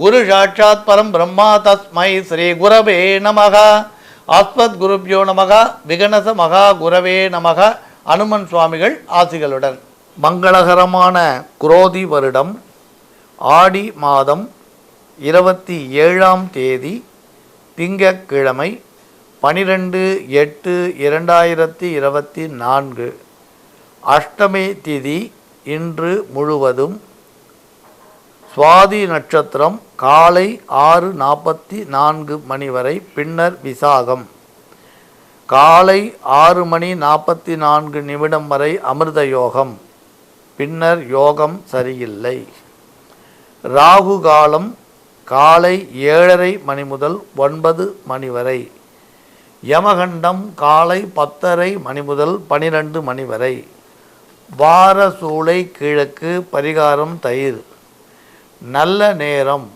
குரு சாட்சாத் பரம் பிரம்மா தஸ்மை ஸ்ரீ குரவே நமக. ஆஸ்மத் குருப்யோ நமக விகணச மகா குரவே நமக. அனுமன் சுவாமிகள் ஆசிகளுடன். மங்களகரமான குரோதி வருடம் ஆடி மாதம் இருபத்தி ஏழாம் தேதி திங்கக்கிழமை பனிரெண்டு எட்டு இரண்டாயிரத்தி இருபத்தி நான்கு. அஷ்டமி திதி இன்று முழுவதும் சுவாதி நட்சத்திரம் காலை ஆறு நாற்பத்தி நான்கு மணி வரை பின்னர் விசாகம். காலை ஆறு மணி நாற்பத்தி நான்கு நிமிடம் வரை அமிர்த யோகம். பின்னர் யோகம் சரியில்லை. ராகு காலம் காலை ஏழரை மணி முதல் ஒன்பது மணி வரை. யமகண்டம் காலை பத்தரை மணி முதல் பனிரெண்டு மணி வரை. வார சூளை கிழக்கு பரிகாரம் தயிர். நல்ல நேரம்.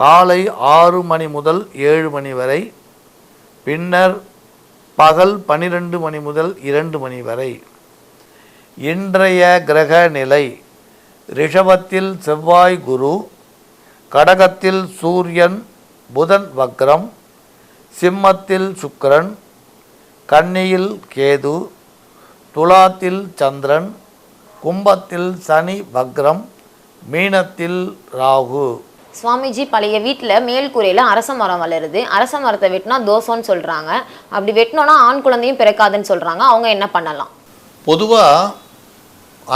காலை ஆறு மணி முதல் ஏழு மணி வரை பின்னர் பகல் பனிரெண்டு மணி முதல் இரண்டு மணி வரை. இன்றைய கிரக நிலை ரிஷபத்தில் செவ்வாய் குரு கடகத்தில் சூரியன் புதன் வக்ரம் சிம்மத்தில் சுக்கரன் கன்னியில் கேது துலாத்தில் சந்திரன் கும்பத்தில் சனி வக்ரம் மீனத்தில் ராகு. சுவாமிஜி பழைய வீட்டில் மேல் கூரையில் அரச மரம் வளருது. அரச மரத்தை வெட்டினா தோஷம்னு சொல்கிறாங்க அப்படி வெட்டினோன்னா ஆண் குழந்தையும் பிறக்காதுன்னு சொல்கிறாங்க அவங்க என்ன பண்ணலாம்? பொதுவாக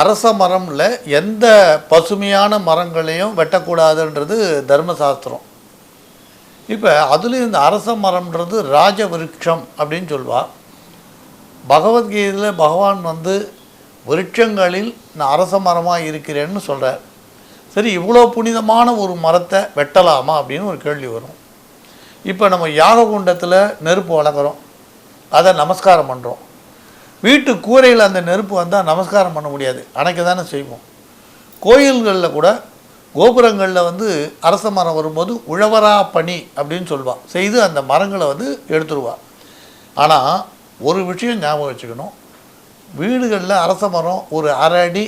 அரச மரம்ல எந்த பசுமையான மரங்களையும் வெட்டக்கூடாதுன்றது தர்மசாஸ்திரம். இப்போ அதுலேயும் இந்த அரச மரம்ன்றது ராஜ விருட்சம் அப்படின்னு சொல்வா. பகவத்கீதையில் பகவான் வந்து விருட்சங்களில் நான் அரச மரமாக இருக்கிறேன்னு சொல்கிறார் சரி இவ்வளோ புனிதமான ஒரு மரத்தை வெட்டலாமா அப்படின்னு ஒரு கேள்வி வரும். இப்போ நம்ம யாக குண்டத்தில் நெருப்பு வளர்க்குறோம். அதை நமஸ்காரம் பண்ணுறோம் வீட்டு கூரையில் அந்த நெருப்பு வந்தால் நமஸ்காரம் பண்ண முடியாது. அணைக்க தானே செய்வோம். கோயில்களில் கூட கோபுரங்களில் வந்து அரச மரம் வரும்போது உழவரா பணி அப்படின்னு சொல்லுவாள் செய்து அந்த மரங்களை வந்து எடுத்துருவா. ஆனால் ஒரு விஷயம் ஞாபகம் வச்சுக்கணும். வீடுகளில் அரச மரம் ஒரு அரை அடி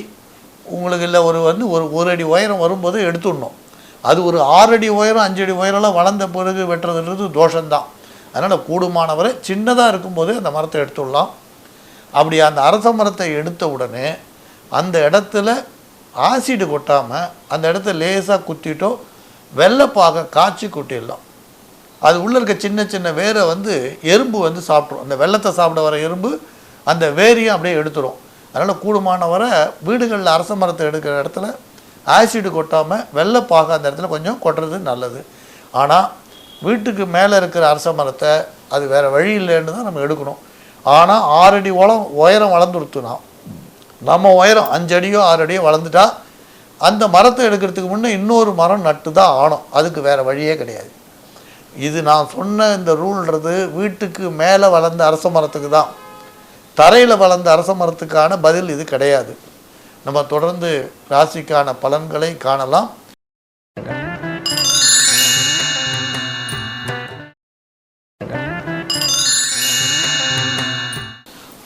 உங்களுக்கு இல்லை ஒரு வந்து ஒரு ஒரு அடி உயரம் வரும்போது எடுத்துடணும். அது ஒரு ஆறு அடி உயரம் அஞ்சு அடி உயரம்லாம் வளர்ந்த பிறகு வெட்டுறதுன்றது தோஷம்தான். அதனால் கூடுமானவரை சின்னதாக இருக்கும்போது அந்த மரத்தை எடுத்துடலாம். அப்படி அந்த அரச மரத்தை எடுத்த உடனே அந்த இடத்துல ஆசிடு கொட்டாமல் அந்த இடத்த லேசாக குத்திட்டோ வெள்ளைப்பாக காய்ச்சி கொட்டிடலாம். அது உள்ளே இருக்க சின்ன சின்ன வேரை வந்து எறும்பு வந்து சாப்பிட்ரும் அந்த வெள்ளத்தை சாப்பிட வர எறும்பு அந்த வேரையும் அப்படியே எடுத்துரும். அதனால் கூடுமானவரை வீடுகளில் அரச மரத்தை எடுக்கிற இடத்துல ஆசிடு கொட்டாமல் வெள்ளை அந்த இடத்துல கொஞ்சம் கொட்டுறது நல்லது. ஆனால் வீட்டுக்கு மேலே இருக்கிற அரச மரத்தை அது வேறு வழி இல்லைன்னு தான் நம்ம எடுக்கணும். ஆனால் ஆறடி உளம் உயரம் வளர்ந்துருத்துனா நம்ம உயரம் அஞ்சு அடியோ ஆறு அடியோ வளர்ந்துட்டா அந்த மரத்தை எடுக்கிறதுக்கு முன்னே இன்னொரு மரம் நட்டு தான் ஆணும் அதுக்கு வேறு வழியே கிடையாது. இது நான் சொன்ன இந்த ரூல்ன்றது வீட்டுக்கு மேலே வளர்ந்த அரச மரத்துக்கு தான். தரையில் வளர்ந்த அரச மரத்துக்கான பதில் இது கிடையாது. நம்ம தொடர்ந்து ராசிக்கான பலன்களை காணலாம்.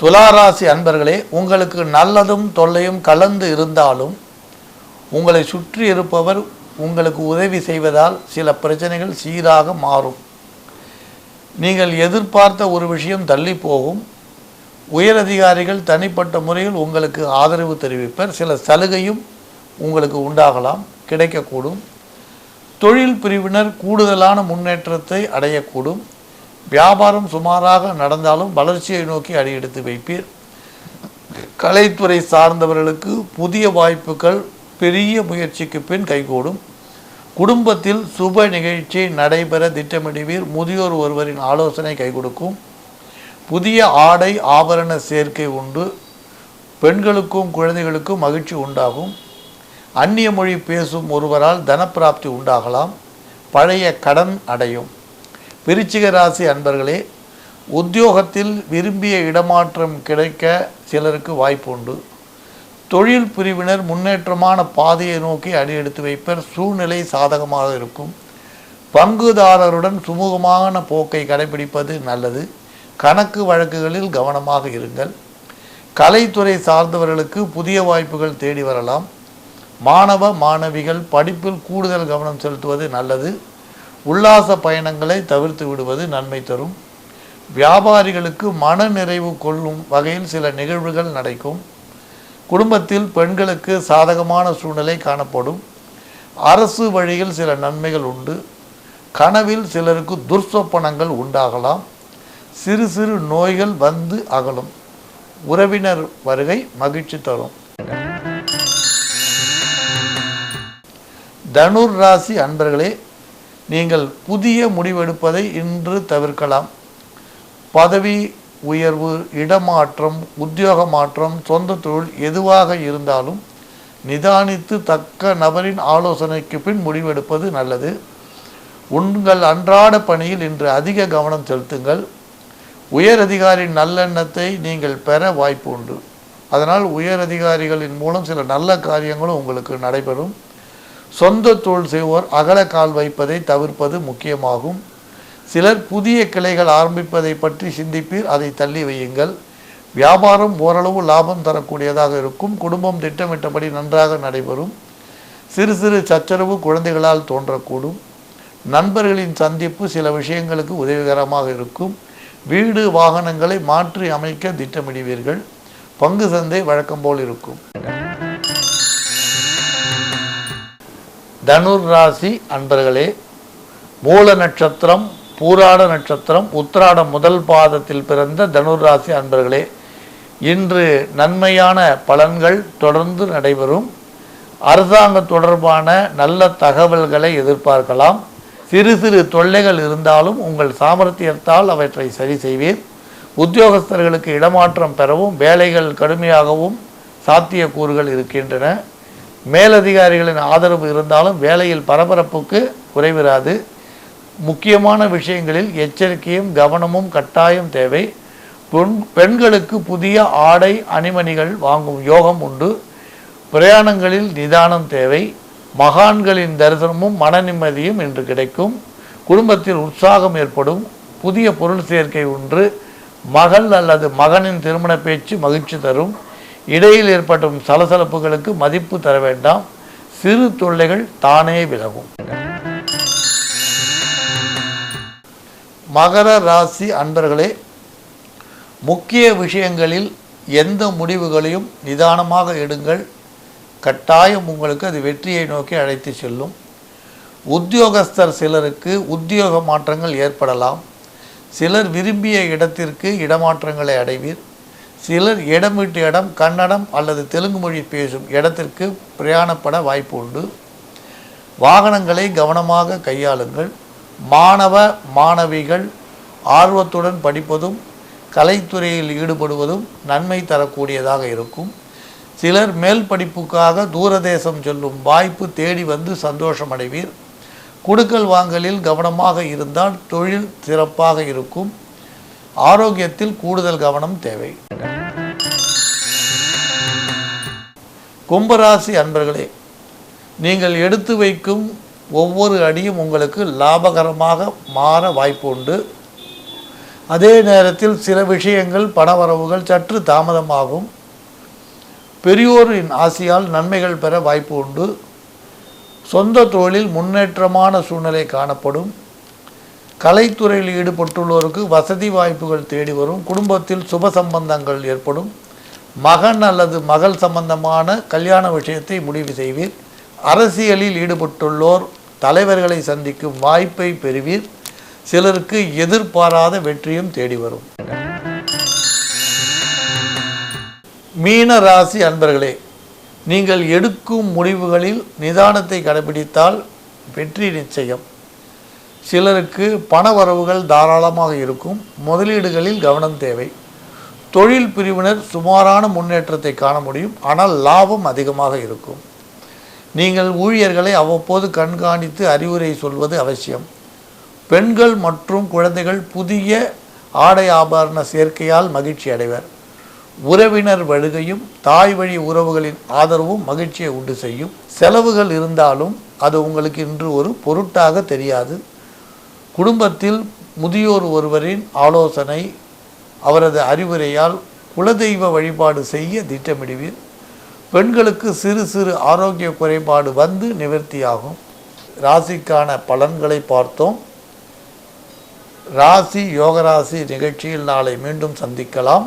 துளாராசி அன்பர்களே உங்களுக்கு நல்லதும் தொல்லையும் கலந்து இருந்தாலும் உங்களை சுற்றி இருப்பவர் உங்களுக்கு உதவி செய்வதால் சில பிரச்சனைகள் சீராக மாறும். நீங்கள் எதிர்பார்த்த ஒரு விஷயம் தள்ளி போகும். உயரதிகாரிகள் தனிப்பட்ட முறையில் உங்களுக்கு ஆதரவு தெரிவிப்பர். சில சலுகையும் உங்களுக்கு உண்டாகலாம் கிடைக்கக்கூடும். தொழில் பிரிவினர் கூடுதலான முன்னேற்றத்தை அடையக்கூடும். வியாபாரம் சுமாராக நடந்தாலும் வளர்ச்சியை நோக்கி அடியெடுத்து வைப்பீர். கலைத்துறை சார்ந்தவர்களுக்கு புதிய வாய்ப்புகள் பெரிய முயற்சிக்கு பின் கைகூடும். குடும்பத்தில் சுப நிகழ்ச்சி நடைபெற திட்டமிடுவீர். முதியோர் ஒருவரின் ஆலோசனை கை கொடுக்கும் புதிய ஆடை ஆபரண சேர்க்கை உண்டு. பெண்களுக்கும் குழந்தைகளுக்கும் மகிழ்ச்சி உண்டாகும். அந்நிய மொழி பேசும் ஒருவரால் தனப்பிராப்தி உண்டாகலாம். பழைய கடன் அடையும். விருச்சிக ராசி அன்பர்களே உத்தியோகத்தில் விரும்பிய இடமாற்றம் கிடைக்க சிலருக்கு வாய்ப்பு உண்டு தொழில் பிரிவினர் முன்னேற்றமான பாதையை நோக்கி அடியெடுத்து வைப்பர். சூழ்நிலை சாதகமாக இருக்கும். பங்குதாரருடன் சுமூகமான போக்கை கடைபிடிப்பது நல்லது. கணக்கு வழக்குகளில் கவனமாக இருங்கள். கலைத்துறை சார்ந்தவர்களுக்கு புதிய வாய்ப்புகள் தேடி வரலாம். மாணவ மாணவிகள் படிப்பில் கூடுதல் கவனம் செலுத்துவது நல்லது. உல்லாச பயணங்களை தவிர்த்து விடுவது நன்மை தரும். வியாபாரிகளுக்கு மன நிறைவு கொள்ளும் வகையில் சில நிகழ்வுகள் நடக்கும். குடும்பத்தில் பெண்களுக்கு சாதகமான சூழ்நிலை காணப்படும். அரசு வழியில் சில நன்மைகள் உண்டு. கனவில் சிலருக்கு துர்சொப்பனங்கள் உண்டாகலாம். சிறு சிறு நோய்கள் வந்து அகலும். உறவினர் வருகை மகிழ்ச்சி தரும். தனுர் ராசி அன்பர்களே நீங்கள் புதிய முடிவெடுப்பதை இன்று தவிர்க்கலாம். பதவி உயர்வு இடமாற்றம் உத்தியோக மாற்றம் சொந்த தொழில் எதுவாக இருந்தாலும் நிதானித்து தக்க நபரின் ஆலோசனைக்கு பின் முடிவெடுப்பது நல்லது. உங்கள் அன்றாட பணியில் இன்று அதிக கவனம் செலுத்துங்கள். உயர் அதிகாரியின் நல்லெண்ணத்தை நீங்கள் பெற வாய்ப்பு உண்டு. அதனால் உயர் அதிகாரிகளின் மூலம் சில நல்ல காரியங்களும் உங்களுக்கு நடைபெறும். சொந்த தொழில் செய்வோர் அகல கால் வைப்பதை தவிர்ப்பது முக்கியமாகும். சிலர் புதிய கிளைகள் ஆரம்பிப்பதை பற்றி சிந்திப்பீர் அதை தள்ளி வையுங்கள். வியாபாரம் ஓரளவு லாபம் தரக்கூடியதாக இருக்கும். குடும்பம் திட்டமிட்டபடி நன்றாக நடைபெறும். சிறு சிறு சச்சரவு குழந்தைகளால் தோன்றக்கூடும். நண்பர்களின் சந்திப்பு சில விஷயங்களுக்கு உதவிகரமாக இருக்கும். வீடு வாகனங்களை மாற்றி அமைக்க திட்டமிடுவீர்கள். பங்கு சந்தை வழக்கம் போல் இருக்கும். தனுர் ராசி அன்பர்களே மூல நட்சத்திரம் பூராட நட்சத்திரம் உத்திராட முதல் பாதத்தில் பிறந்த தனுர் ராசி அன்பர்களே இன்று நன்மையான பலன்கள் தொடர்ந்து நடைபெறும். அரசாங்க தொடர்பான நல்ல தகவல்களை எதிர்பார்க்கலாம். சிறு சிறு தொல்லைகள் இருந்தாலும் உங்கள் சாமர்த்தியத்தால் அவற்றை சரி செய்வீர் உத்தியோகஸ்தர்களுக்கு இடமாற்றம் பெறவும் வேலைகள் கடுமையாகவும் சாத்தியக்கூறுகள் இருக்கின்றன. மேலதிகாரிகளின் ஆதரவு இருந்தாலும் வேலையில் பரபரப்புக்கு குறைவிராது. முக்கியமான விஷயங்களில் எச்சரிக்கையும் கவனமும் கட்டாயம் தேவை. பெண் பெண்களுக்கு புதிய ஆடை அணிமணிகள் வாங்கும் யோகம் உண்டு. பிரயாணங்களில் நிதானம் தேவை. மகான்களின் தரிசனமும் மன நிம்மதியும் இன்று கிடைக்கும். குடும்பத்தில் உற்சாகம் ஏற்படும். புதிய பொருள் சேர்க்கை ஒன்று. மகள் அல்லது மகனின் திருமண பேச்சு மகிழ்ச்சி தரும். இடையில் ஏற்படும் சலசலப்புகளுக்கு மதிப்பு தர வேண்டாம். சிறு தொல்லைகள் தானே விலகும். மகர ராசி அன்பர்களே முக்கிய விஷயங்களில் எந்த முடிவுகளையும் நிதானமாக எடுங்கள். கட்டாயம் உங்களுக்கு அது வெற்றியை நோக்கி அழைத்து செல்லும். உத்தியோகஸ்தர் சிலருக்கு உத்தியோக மாற்றங்கள் ஏற்படலாம். சிலர் விரும்பிய இடத்திற்கு இடமாற்றங்களை அடைவீர். சிலர் இடம் விட்டு இடம் கன்னடம் அல்லது தெலுங்கு மொழி பேசும் இடத்திற்கு பிரயாணப்பட வாய்ப்பு உண்டு வாகனங்களை கவனமாக கையாளுங்கள். மாணவ மாணவிகள் ஆர்வத்துடன் படிப்பதும் கலைத்துறையில் ஈடுபடுவதும் நன்மை தரக்கூடியதாக இருக்கும். சிலர் மேல் படிப்புக்காக தூரதேசம் செல்லும் வாய்ப்பு தேடி வந்து சந்தோஷம் அடைவீர் குடுக்கல் வாங்கலில் கவனமாக இருந்தால் தொழில் சிறப்பாக இருக்கும். ஆரோக்கியத்தில் கூடுதல் கவனம் தேவை. கும்பராசி அன்பர்களே நீங்கள் எடுத்து வைக்கும் ஒவ்வொரு அடியும் உங்களுக்கு லாபகரமாக மாற வாய்ப்பு உண்டு. அதே நேரத்தில் சில விஷயங்கள் பணவரவுகள் சற்று தாமதமாகும். பெரியோரின் ஆசையால் நன்மைகள் பெற வாய்ப்பு உண்டு. சொந்த தொழிலில் முன்னேற்றமான சூழ்நிலை காணப்படும். கலைத்துறையில் ஈடுபட்டுள்ளோருக்கு வசதி வாய்ப்புகள் தேடி வரும். குடும்பத்தில் சுப சம்பந்தங்கள் ஏற்படும். மகன் அல்லது மகள் சம்பந்தமான கல்யாண விஷயத்தை முடிவு செய்வீர். அரசியலில் ஈடுபட்டுள்ளோர் தலைவர்களை சந்திக்கும் வாய்ப்பை பெறுவீர். சிலருக்கு எதிர்பாராத வெற்றியும் தேடி வரும். மீன ராசி அன்பர்களே நீங்கள் எடுக்கும் முடிவுகளில் நிதானத்தை கடைபிடித்தால் வெற்றி நிச்சயம். சிலருக்கு பண வரவுகள் தாராளமாக இருக்கும். முதலீடுகளில் கவனம் தேவை. தொழில் பிரிவினர் சுமாரான முன்னேற்றத்தை காண முடியும். ஆனால் லாபம் அதிகமாக இருக்கும். நீங்கள் ஊழியர்களை அவ்வப்போது கண்காணித்து அறிவுரை சொல்வது அவசியம். பெண்கள் மற்றும் குழந்தைகள் புதிய ஆடை ஆபரண சேர்க்கையால் மகிழ்ச்சி அடைவர் உறவினர் வழுகையும் தாய் வழி உறவுகளின் ஆதரவும் மகிழ்ச்சியை உண்டு செய்யும். செலவுகள் இருந்தாலும் அது உங்களுக்கு இன்று ஒரு பொருட்டாக தெரியாது. குடும்பத்தில் முதியோர் ஒருவரின் ஆலோசனை அவரது அறிவுரையால் குலதெய்வ வழிபாடு செய்ய திட்டமிடுவீர். பெண்களுக்கு சிறு சிறு ஆரோக்கிய குறைபாடு வந்து நிவர்த்தியாகும். ராசிக்கான பலன்களை பார்த்தோம். ராசி யோகராசி நிகழ்ச்சியில் நாளை மீண்டும் சந்திக்கலாம்.